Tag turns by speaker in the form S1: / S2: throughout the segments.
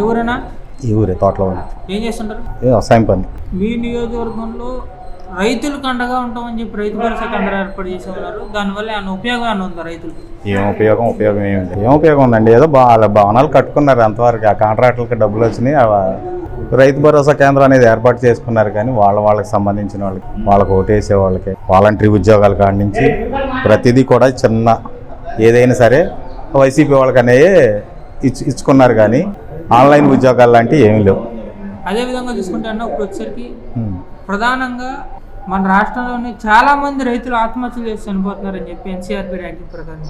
S1: ఎవరైనా
S2: ఈ ఊరే తోటలో ఉంది.
S1: ఏం చేస్తుంటారు?
S2: ఏ వ్యవసాయం పని.
S1: మీ నియోజకవర్గంలో రైతులకు అండగా ఉంటామని చెప్పి రైతు భరోసా కేంద్రం ఏర్పాటు చేసి ఉన్నారు దానివల్ల ఏమైనా ఉపయోగం ఏమైనా ఉందా రైతులకు?
S2: ఏం ఉపయోగం ఉపయోగం ఏమిటి ఏం ఉపయోగం ఉందండి? ఏదో బా వాళ్ళ భవనాలు కట్టుకున్నారు అంతవరకు. ఆ కాంట్రాక్టులకి డబ్బులు వచ్చినాయి. రైతు భరోసా కేంద్రం అనేది ఏర్పాటు చేసుకున్నారు కానీ వాళ్ళ వాళ్ళకి సంబంధించిన వాళ్ళకి వాళ్ళకి ఓటేసే వాళ్ళకి వాలంటరీ ఉద్యోగాల కాడి నుంచి ప్రతిదీ కూడా చిన్న ఏదైనా సరే వైసీపీ వాళ్ళకి అనేవి ఇచ్చు ఇచ్చుకున్నారు కానీ ఆన్లైన్ ఉద్యోగాలు లాంటివి ఏమీ లేవు.
S1: అదే విధంగా చూసుకుంటే అన్న ఇప్పుడు వచ్చేసరికి. ప్రధానంగా మన రాష్ట్రంలోనే చాలా మంది రైతులు ఆత్మహత్యలు చేసి చనిపోతున్నారని చెప్పి ఎన్సీఆర్బీ ర్యాంకింగ్ ప్రకారం.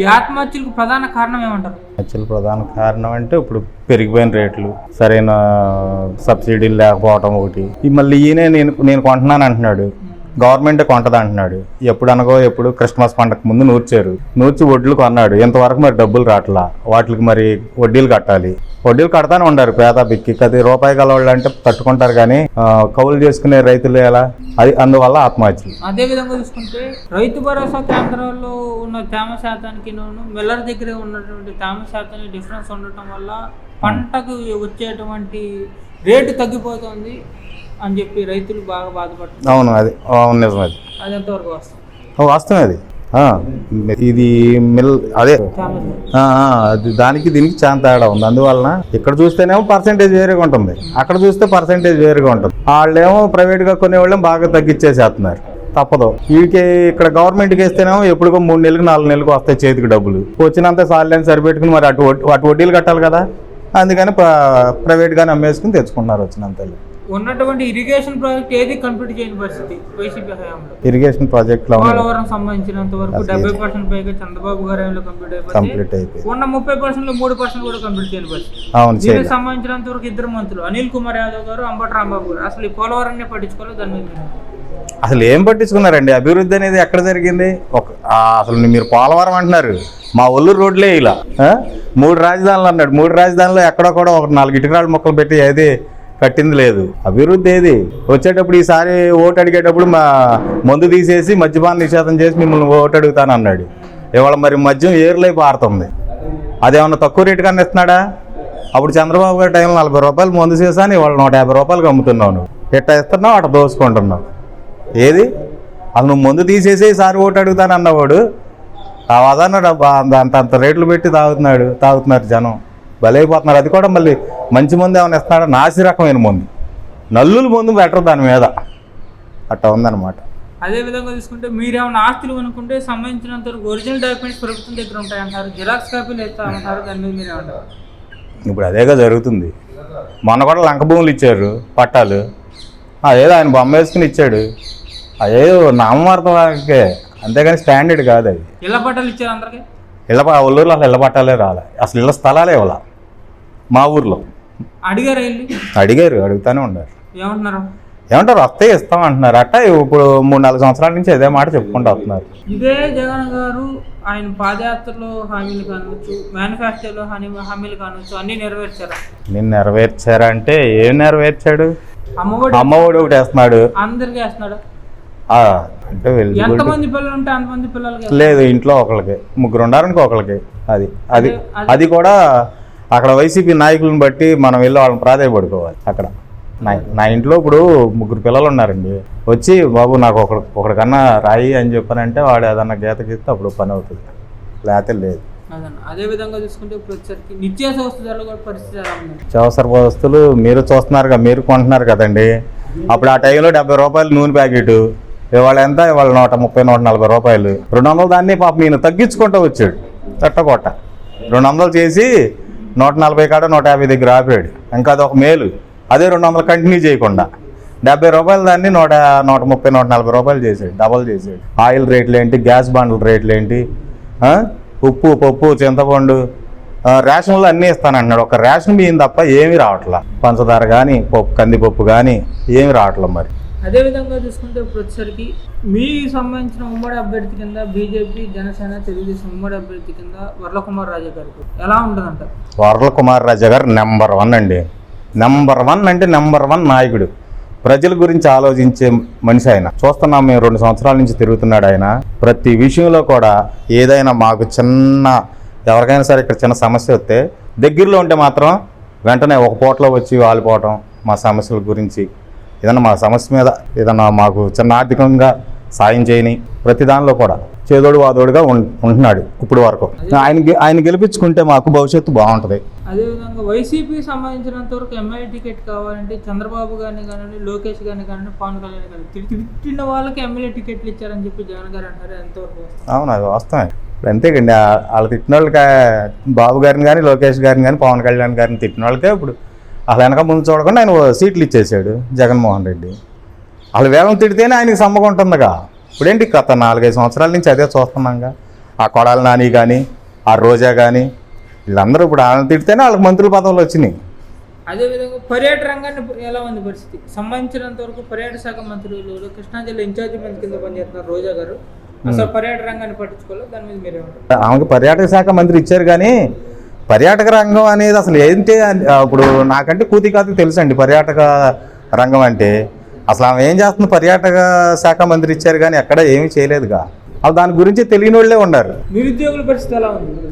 S1: ఈ ఆత్మహత్యలకు ప్రధాన కారణం ఏమంటారు?
S2: యాక్చువల్ ప్రధాన కారణం అంటే ఇప్పుడు పెరిగిపోయిన రేట్లు సరైన సబ్సిడీలు లేకపోవటం ఒకటి. మళ్ళీ ఈయనే నేను నేను కొంటున్నాను అంటున్నాడు. గవర్నమెంట్ కొంటది అంటున్నాడు. ఎప్పుడు అనగో ఎప్పుడు క్రిస్మస్ పండగ ముందు నూర్చారు. నూర్చి వడ్లు కొన్నాడు. ఇంతవరకు మరి డబ్బులు రావట్లా వాటికి మరి వడ్డీలు కట్టాలి. వడ్డీలు కడతానే ఉండారు పేద బిక్కి. అది రూపాయి గల వాళ్ళు అంటే తట్టుకుంటారు కానీ కౌలు చేసుకునే రైతులు ఎలా? అది అందువల్ల ఆత్మహత్యలు.
S1: అదే విధంగా చూసుకుంటే రైతు భరోసా కేంద్రాల్లో ఉన్న తేమ శాతానికి మిల్లర్ దగ్గర ఉన్నటువంటి తేమ శాతానికి డిఫరెన్స్ ఉండటం వల్ల పంటకు వచ్చేటువంటి రేటు తగ్గిపోతుంది. అని చెప్పి రైతులు బాగా బాధపడుతున్నారు.
S2: అవును అది. అవును నిజం అది.
S1: అది ఎంతవరకు వస్తుంది
S2: వాస్తవం అది. ఇది మిల్ అదే. దానికి దీనికి చాలా తేడా ఉంది. అందువలన ఇక్కడ చూస్తేనేమో పర్సంటేజ్ వేరేగా ఉంటుంది. అక్కడ చూస్తే పర్సంటేజ్ వేరేగా ఉంటుంది. వాళ్ళేమో ప్రైవేట్గా కొనేవాళ్ళేమో బాగా తగ్గించేసేస్తున్నారు తప్పదు. వీడికి ఇక్కడ గవర్నమెంట్కి వేస్తేనేమో ఎప్పుడుకో మూడు నెలలకు నాలుగు నెలలకు వస్తాయి చేతికి డబ్బులు. వచ్చినంత సార్లేని సరిపెట్టుకుని మరి అటు అటు వడ్డీలు కట్టాలి కదా. అందుకని ప్ర- ప్రైవేట్గానే అమ్మేసుకుని తెచ్చుకుంటున్నారు వచ్చినంత
S1: ఉన్నటువంటి ఇరిగేషన్ ప్రాజెక్ట్ ఏది కంప్లీట్ చేయని పరిస్థితి? వైసీపీ హయాంలో.
S2: ఇరిగేషన్ ప్రాజెక్ట్లో
S1: పోలవరం సంబంధించినంత వరకు డెబ్బై పర్సెంట్ పైగా చంద్రబాబు గారి హయాంలో కంప్లీట్ అయిపోయింది. ఉన్న ముప్పై పర్సెంట్లో మూడు పర్సెంట్ కూడా కంప్లీట్ చేయని పరిస్థితి. దీనికి సంబంధించినంత వరకు ఇద్దరు మంత్రులు అనిల్ కుమార్ యాదవ్ గారు అంబటి రాంబాబు గారు. అసలు ఈ పోలవరాన్ని పట్టించుకోలేదు దాని మీద.
S2: అసలు ఏం పట్టించుకున్నారండి? అభివృద్ధి అనేది ఎక్కడ జరిగింది? ఒక అసలు మీరు పోలవరం అంటున్నారు. మా ఒల్లూరు రోడ్లే ఇలా? మూడు రాజధానులు అన్నాడు. మూడు రాజధానులు ఎక్కడో కూడా ఒక నాలుగు ఇటుకరాళ్ళ మొక్కలు పెట్టి ఏది కట్టింది లేదు. అభివృద్ధి ఏది? వచ్చేటప్పుడు ఈసారి ఓటు అడిగేటప్పుడు మా మందు తీసేసి మద్యపాన నిషేధం చేసి మిమ్మల్ని ఓటు అడుగుతాను అన్నాడు. ఇవాళ మరి మద్యం ఏరులై పారుతుంది. అదేమన్నా తక్కువ రేటు కన్నా ఇస్తున్నాడా? అప్పుడు చంద్రబాబు గారి టైంలో నలభై రూపాయలు మందు చేశాను ఇవాళ నూట యాభై రూపాయలకి అమ్ముతున్నావు ఎట్ట ఇస్తున్నావు అట్ట దోసుకుంటున్నావు ఏది? అసలు నువ్వు ముందు తీసేసి ఈసారి ఓటు అడుగుతాను అన్నవాడు. ఆ వదన్న డబ్బా అంత అంత రేట్లు పెట్టి తాగుతున్నాడు తాగుతున్నారు జనం. బలైపోతున్నారు అది కూడా మళ్ళీ మంచి మందు ఏమైనా ఇస్తున్నాడు? నాసి రకమైన మందు. నల్లుల మందు బెటర్ దాని మీద. అట్లా ఉందన్నమాట.
S1: అదే విధంగా చూసుకుంటే మీరు ఏమైనా ఆస్తులు అనుకుంటే సంబంధించినంత ఒరిజినల్ డాక్యుమెంట్స్ ప్రభుత్వం దగ్గర ఉంటాయంటారు. జిరాక్స్ కాపీలు ఇస్తామంటారు దాని మీద మీరు ఏమంటారు
S2: ఇప్పుడు అదేగా జరుగుతుంది. మొన్న కూడా లంక భూములు ఇచ్చారు పట్టాలు. అదేదో ఆయన బొమ్మ వేసుకుని ఇచ్చాడు. అదేదో నామమార్తకే అంతేగాని స్టాండర్డ్ కాదు అది.
S1: ఇళ్ళ పట్టాలు ఇచ్చారు అందరికి?
S2: ఇళ్ళ ఊళ్ళూరులో అసలు ఇళ్ళ పట్టాలే రాలే. అసలు ఇళ్ళ స్థలాలే ఇవ్వాల. మా ఊర్లో.
S1: అడిగారు
S2: అడిగారు అడుగుతానే ఉన్నారు.
S1: ఏమంటున్నారు?
S2: ఏమంటారు? వస్తే ఇస్తాం అంటున్నారు. అట్ట ఇప్పుడు మూడు నాలుగు సంవత్సరాల నుంచి అదే మాట చెప్పుకుంటూ వస్తున్నారు.
S1: ఇదే జగన్ గారు ఆయన పాదయాత్రలో హామీలు కానవచ్చు మేనిఫెస్టోలో హామీ హామీలు కానవచ్చు అన్ని నెరవేర్చారు?
S2: నేను నెరవేర్చారంటే ఏం నెరవేర్చాడు?
S1: అమ్మఒడి
S2: అమ్మఒడి ఒకటి వేస్తున్నాడు
S1: అందరికి వేస్తున్నాడు.
S2: అంటే లేదు ఇంట్లో ఒకళ్ళకి. ముగ్గురు ఉండాలనుకో ఒకళ్ళకి. అది అది అది కూడా అక్కడ వైసీపీ నాయకులను బట్టి మనం వెళ్ళి వాళ్ళని ప్రాధాయపడుకోవాలి అక్కడ. నా ఇంట్లో ఇప్పుడు ముగ్గురు పిల్లలు ఉన్నారండి. వచ్చి బాబు నాకు ఒకడు ఒకడికన్నా రాయి అని చెప్పానంటే వాడు ఏదన్నా గీత గీస్తే అప్పుడు పని అవుతుంది. లేకపోతే లేదు.
S1: అదే విధంగా చూసుకుంటే ఇప్పుడు వచ్చేసరికి నిత్యావసర వస్తువులు కూడా పరిస్థితి ఎలా ఉంది?
S2: నిత్యావసర వస్తువులు మీరు చూస్తున్నారుగా మీరు కొంటున్నారు కదండి. అప్పుడు ఆ టైంలో డెబ్బై రూపాయలు నూనె ప్యాకెట్. ఇవాళ ఎంత? ఇవాళ నూట ముప్పై నూట నలభై రూపాయలు. రెండు వందలు దాన్ని పాపం ఈయన తగ్గించుకుంటూ వచ్చాడు. తట్టకొట్ట. రెండు వందలు చేసి నూట నలభై కాడ నూట యాభై దగ్గర ఆపాడు. ఇంకా అది ఒక మేలు. అదే రెండు వందలు కంటిన్యూ చేయకుండా. డెబ్బై రూపాయలు దాన్ని నూట నూట ముప్పై నూట నలభై రూపాయలు చేసాడు డబల్ చేసాడు ఆయిల్ రేట్లు ఏంటి? గ్యాస్ బండ్ల రేట్లు ఏంటి? ఉప్పు పప్పు చింతపండు రేషన్లు అన్నీ ఇస్తానన్నాడు ఒక రేషన్ బియ్యం తప్ప ఏమీ రావట్లా. పంచదార కానీ పప్పు కందిపప్పు కానీ ఏమీ రావట్లా మరి.
S1: అదేవిధంగా చూసుకుంటే ఇప్పుడు వచ్చేసరికి మీ సంబంధించిన ఉమ్మడి అభ్యర్థి కింద బీజేపీ జనసేన తెలుగుదేశం ఉమ్మడి అభ్యర్థి కింద వరలకుమార్ రాజా గారికి ఎలా
S2: ఉంటుందంట? వరలకుమార్ రాజా గారు నెంబర్ వన్ అండి. నెంబర్ వన్ అంటే నెంబర్ వన్ నాయకుడు. ప్రజల గురించి ఆలోచించే మనిషి ఆయన. చూస్తున్నాం మేము రెండు సంవత్సరాల నుంచి తిరుగుతున్నాడు ఆయన. ప్రతి విషయంలో కూడా ఏదైనా మాకు చిన్న ఎవరికైనా సరే ఇక్కడ చిన్న సమస్య వస్తే దగ్గరలో ఉంటే మాత్రం వెంటనే ఒక పూటలో వచ్చి వాలిపోవటం మా సమస్యల గురించి ఏదన్నా మా సమస్య మీద ఏదన్నా మాకు చిన్న ఆర్థికంగా సాయం చేయని ప్రతి దానిలో కూడా చేదోడు వాదోడుగా ఉంటున్నాడు ఇప్పుడు వరకు. ఆయన ఆయన గెలిపించుకుంటే మాకు భవిష్యత్తు బాగుంటుంది.
S1: అదేవిధంగా వైసీపీకి సంబంధించినంత వరకు ఎమ్మెల్యే టికెట్ కావాలంటే చంద్రబాబు గారిని కానీ లోకేష్ గారిని కానీ పవన్ కళ్యాణ్ గారిని తిట్టిన వాళ్ళకి ఎమ్మెల్యే టికెట్లు ఇచ్చారని చెప్పి జగన్ గారు అంటారు ఎంతవరకు?
S2: అవును అది వాస్తవమే. ఇప్పుడు అంతేకండి వాళ్ళు తిట్టిన వాళ్ళకి బాబు గారిని కానీ లోకేష్ గారిని కానీ పవన్ కళ్యాణ్ గారిని తిట్టిన వాళ్ళకే ఇప్పుడు అసలు వెనక ముందు చూడకుండా ఆయన సీట్లు ఇచ్చేసాడు జగన్మోహన్ రెడ్డి. వాళ్ళు వేలం తిడితేనే ఆయనకి సమ్మగా ఉంటుందిగా. ఇప్పుడేంటి గత నాలుగైదు సంవత్సరాల నుంచి అదే చూస్తున్నాంగా. ఆ కొడాలి నాని కానీ ఆ రోజా కానీ వీళ్ళందరూ ఇప్పుడు వాళ్ళని తిడితేనే వాళ్ళకి మంత్రుల పదవులు వచ్చినాయి.
S1: అదేవిధంగా పర్యాటక రంగాన్ని ఎలా ఉంది పరిస్థితి? సంబంధించినంత వరకు పర్యాటక శాఖ మంత్రులు కృష్ణా జిల్లా ఇన్ఛార్జి మంత్రి కింద పనిచేస్తున్నారు రోజా గారు. అసలు పర్యాటక రంగాన్ని పట్టించుకోలేదు దాని మీద మీరేమంటారు?
S2: ఆమెకు పర్యాటక శాఖ మంత్రి ఇచ్చారు కానీ పర్యాటక రంగం అనేది అసలు ఏంటి ఇప్పుడు నాకంటే కూతి కాతి తెలుసు అండి పర్యాటక రంగం అంటే. అసలు ఆమె ఏం చేస్తుంది? పర్యాటక శాఖ మంత్రి ఇచ్చారు కానీ ఎక్కడ ఏమీ చేయలేదుగా. అసలు దాని గురించి తెలియని వాళ్ళే ఉన్నారు.
S1: నిరుద్యోగుల పరిస్థితి ఎలా ఉంది?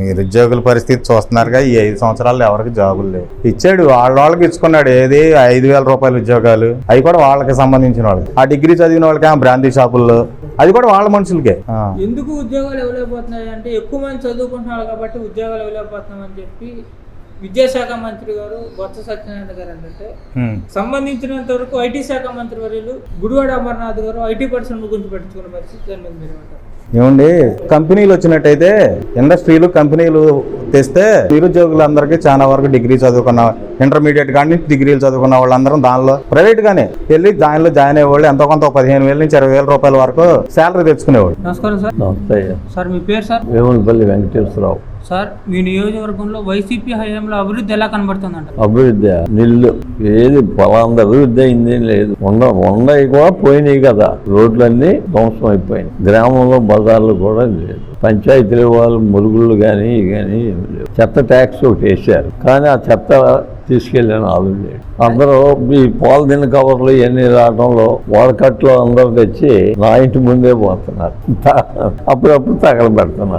S2: నిరుద్యోగుల పరిస్థితి చూస్తున్నారుగా ఈ ఐదు సంవత్సరాల్లో ఎవరికి జాబులు లేవు. ఇచ్చాడు వాళ్ళ వాళ్ళకి ఇచ్చుకున్నాడు ఏది? ఐదు వేల రూపాయల ఉద్యోగాలు. అవి కూడా వాళ్ళకి సంబంధించిన వాళ్ళకి. ఆ డిగ్రీ చదివిన వాళ్ళకి ఆ బ్రాంతి షాపుల్లో అది కూడా వాళ్ళ మనుషులకే.
S1: ఎందుకు ఉద్యోగాలు ఇవ్వలేకపోతున్నాయి అంటే ఎక్కువ మంది చదువుకుంటున్నారు కాబట్టి ఉద్యోగాలు ఇవ్వలేకపోతున్నాం అని చెప్పి విద్యాశాఖ మంత్రి గారు బొత్స సత్యనారాయణ గారు ఏంటంటే. సంబంధించినంత వరకు ఐటీ శాఖ మంత్రి వర్యులు గుడివాడ అమర్నాథ్ గారు ఐటీ పరిశ్రమ గురించి పట్టించుకున్న పరిస్థితి దాని మీద మీరు ఏమంటారు
S2: ఏమండి కంపెనీలు వచ్చినట్టయితే ఇండస్ట్రీలు కంపెనీలు తెస్తే నిరుద్యోగులందరికీ చాలా వరకు డిగ్రీ చదువుకున్న ఇంటర్మీడియట్ కానీ డిగ్రీలు చదువుకున్న వాళ్ళందరం దానిలో ప్రైవేట్ గానే వెళ్ళి దానిలో జాయిన్ అయ్యేవాళ్ళు ఎంతో కొంత పదిహేను వేల నుంచి ఇరవై వేల రూపాయల వరకు శాలరీ తెచ్చుకునేవాళ్ళు.
S1: నమస్కారం సార్.
S3: నమస్తే.
S1: సార్ మీ పేరు సార్?
S3: వేములపల్లి వెంకటేశ్వరరావు.
S1: సార్ మీ నియోజకవర్గంలో వైసీపీ హయాంలో అభివృద్ధి ఎలా కనబడుతుందంట?
S3: అభివృద్ధి నిల్లు ఏది పొలాంద అభివృద్ధి అయింది లేదు. ఉండ ఉండయి కూడా పోయినాయి కదా. రోడ్లన్నీ ధ్వంసం అయిపోయినాయి. గ్రామంలో బజార్లు కూడా లేదు. పంచాయతీల వాళ్ళు మురుగుళ్ళు కానీ కానీ ఏమి లేవు. చెత్త ట్యాక్స్ ఒకటి వేశారు. కానీ ఆ చెత్త తీసుకెళ్ళాను ఆలు లేడు అందరూ ఈ పాలిథిన్ కవర్లు ఇవన్నీ రావడంలో వాడకట్లో అందరూ తెచ్చి నా ఇంటి ముందే పోతున్నారు. అప్పుడప్పుడు తగలబెడుతున్నారు.